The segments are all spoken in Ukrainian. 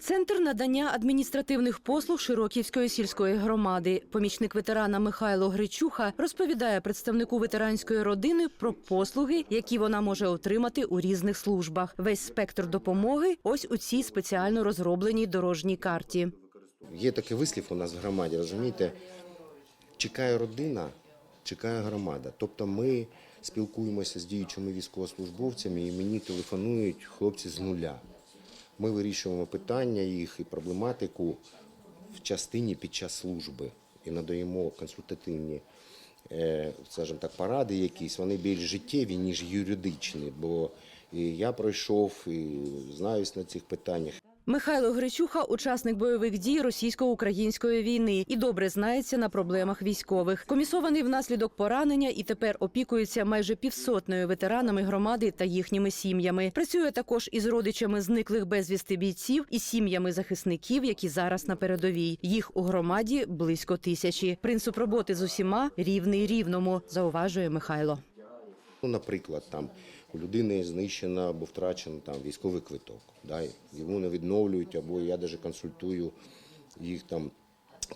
Центр надання адміністративних послуг Широківської сільської громади. Помічник ветерана Михайло Гречуха розповідає представнику ветеранської родини про послуги, які вона може отримати у різних службах. Весь спектр допомоги ось у цій спеціально розробленій дорожній карті. Є такий вислів у нас в громаді, розумієте, чекає родина, чекає громада. Тобто ми спілкуємося з діючими військовослужбовцями і мені телефонують хлопці з нуля. Ми вирішуємо питання їх і проблематику в частині під час служби. І надаємо консультативні е, скажімо так, поради якісь, вони більш життєві, ніж юридичні, бо і я пройшов і знаюсь на цих питаннях. Михайло Гречуха учасник бойових дій російсько-української війни і добре знається на проблемах військових. Комісований внаслідок поранення і тепер опікується майже півсотнею ветеранами громади та їхніми сім'ями. Працює також із родичами зниклих безвісти бійців і сім'ями захисників, які зараз на передовій. Їх у громаді близько тисячі. Принцип роботи з усіма рівний рівному, зауважує Михайло. Ну, наприклад, там у людини знищено або втрачено там військовий квиток. Да, йому не відновлюють, або я навіть консультую їх там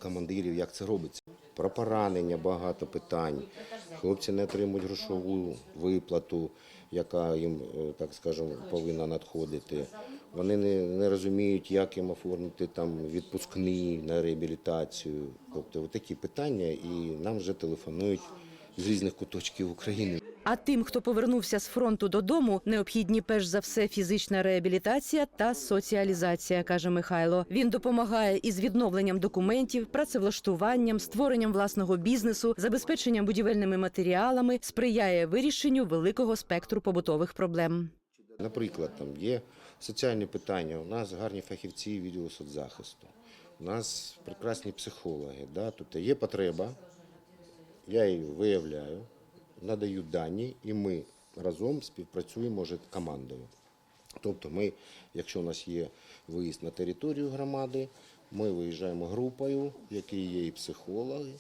командирів, як це робиться. Про поранення багато питань. Хлопці не отримують грошову виплату, яка їм, е, так скажемо, повинна надходити. Вони не, не розуміють, як їм оформити там відпускні на реабілітацію. Тобто такі питання, і нам вже телефонують з різних куточків України. А тим, хто повернувся з фронту додому, необхідні перш за все фізична реабілітація та соціалізація, каже Михайло. Він допомагає із відновленням документів, працевлаштуванням, створенням власного бізнесу, забезпеченням будівельними матеріалами, сприяє вирішенню великого спектру побутових проблем. Наприклад, там є соціальні питання. У нас гарні фахівці відділу соцзахисту. У нас прекрасні психологи. Да? Тобто є потреба, я її виявляю, надаю дані, і ми разом співпрацюємо вже командою. Тобто, ми, якщо у нас є виїзд на територію громади, ми виїжджаємо групою, в якій є і психологи,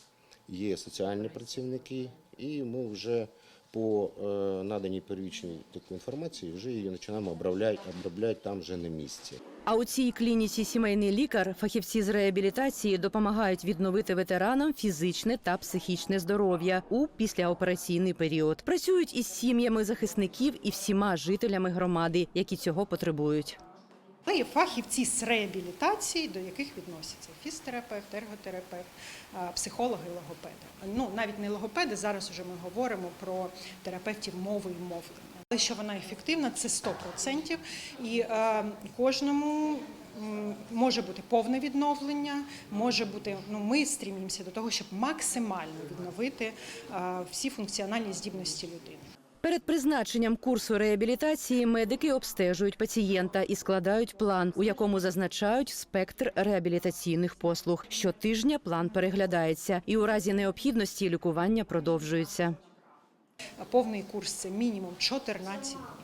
є соціальні працівники, і ми вже по е, наданій первічній такій інформації вже її починаємо обробляти, обробляти там вже на місці. А у цій клініці сімейний лікар, фахівці з реабілітації допомагають відновити ветеранам фізичне та психічне здоров'я у післяопераційний період. Працюють із сім'ями захисників і всіма жителями громади, які цього потребують. Але є фахівці з реабілітації, до яких відносяться фізтерапевт, ерготерапевт, психологи, логопеди. Ну навіть не логопеди. Зараз вже ми говоримо про терапевтів мови і мовлення. Але що вона ефективна, це 100%. І е, кожному може бути повне відновлення, може бути. Ну ми стрімімося до того, щоб максимально відновити всі функціональні здібності людини. Перед призначенням курсу реабілітації медики обстежують пацієнта і складають план, у якому зазначають спектр реабілітаційних послуг. Щотижня план переглядається, і у разі необхідності лікування продовжується. Повний курс це мінімум 14 днів.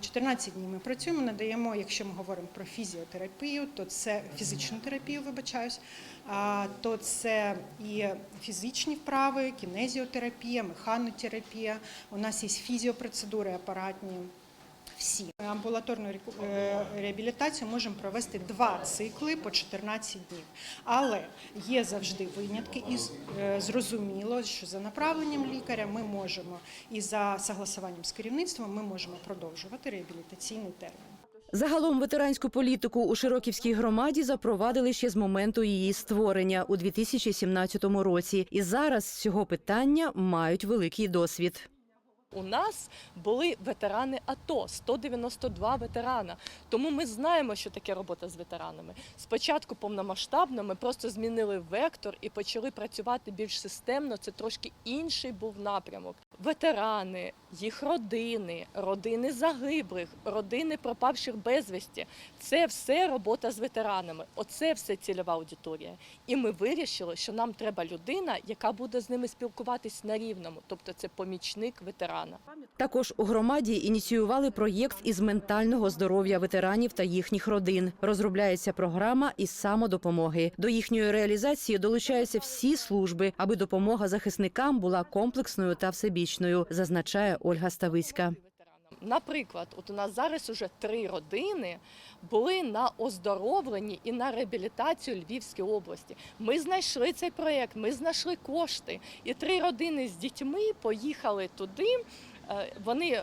14 днів ми працюємо, надаємо, якщо ми говоримо про фізіотерапію, то це фізичну терапію, вибачаюсь, то це і фізичні вправи, кінезіотерапія, механотерапія. У нас є фізіопроцедури апаратні. Всі амбулаторну е, реабілітацію можемо провести два цикли по 14 днів. Але є завжди винятки, і е, зрозуміло, що за направленням лікаря ми можемо і за согласуванням з керівництвом ми можемо продовжувати реабілітаційний термін. Загалом ветеранську політику у Широківській громаді запровадили ще з моменту її створення у 2017 році. І зараз з цього питання мають великий досвід. У нас були ветерани АТО, 192 ветерана. Тому ми знаємо, що таке робота з ветеранами. Спочатку повномасштабно ми просто змінили вектор і почали працювати більш системно. Це трошки інший був напрямок. Ветерани, їх родини, родини загиблих, родини пропавших безвісті. Це все робота з ветеранами. Оце все цільова аудиторія. І ми вирішили, що нам треба людина, яка буде з ними спілкуватись на рівному, тобто це помічник ветерана. Також у громаді ініціювали проєкт із ментального здоров'я ветеранів та їхніх родин. Розробляється програма із самодопомоги. До їхньої реалізації долучаються всі служби, аби допомога захисникам була комплексною та всебічною, зазначає Ольга Ставицька. Наприклад, от у нас зараз уже три родини були на оздоровленні і на реабілітацію Львівської області. Ми знайшли цей проєкт, ми знайшли кошти, і три родини з дітьми поїхали туди. Е, Вони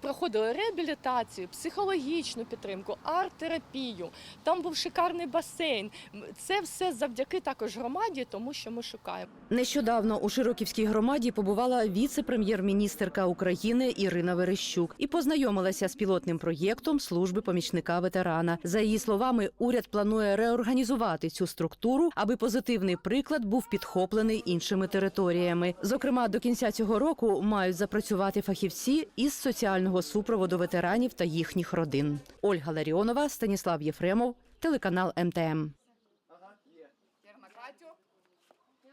проходили реабілітацію, психологічну підтримку, арт-терапію. Там був шикарний басейн. Це все завдяки також громаді, тому що ми шукаємо. Нещодавно у Широківській громаді побувала віце-прем'єр-міністерка України Ірина Верещук і познайомилася з пілотним проєктом служби помічника ветерана. За її словами, уряд планує реорганізувати цю структуру, аби позитивний приклад був підхоплений іншими територіями. Зокрема, до кінця цього року мають запрацювати фахівці із соціального супроводу ветеранів та їхніх родин. Ольга Ларіонова, Станіслав Єфремов, телеканал МТМ.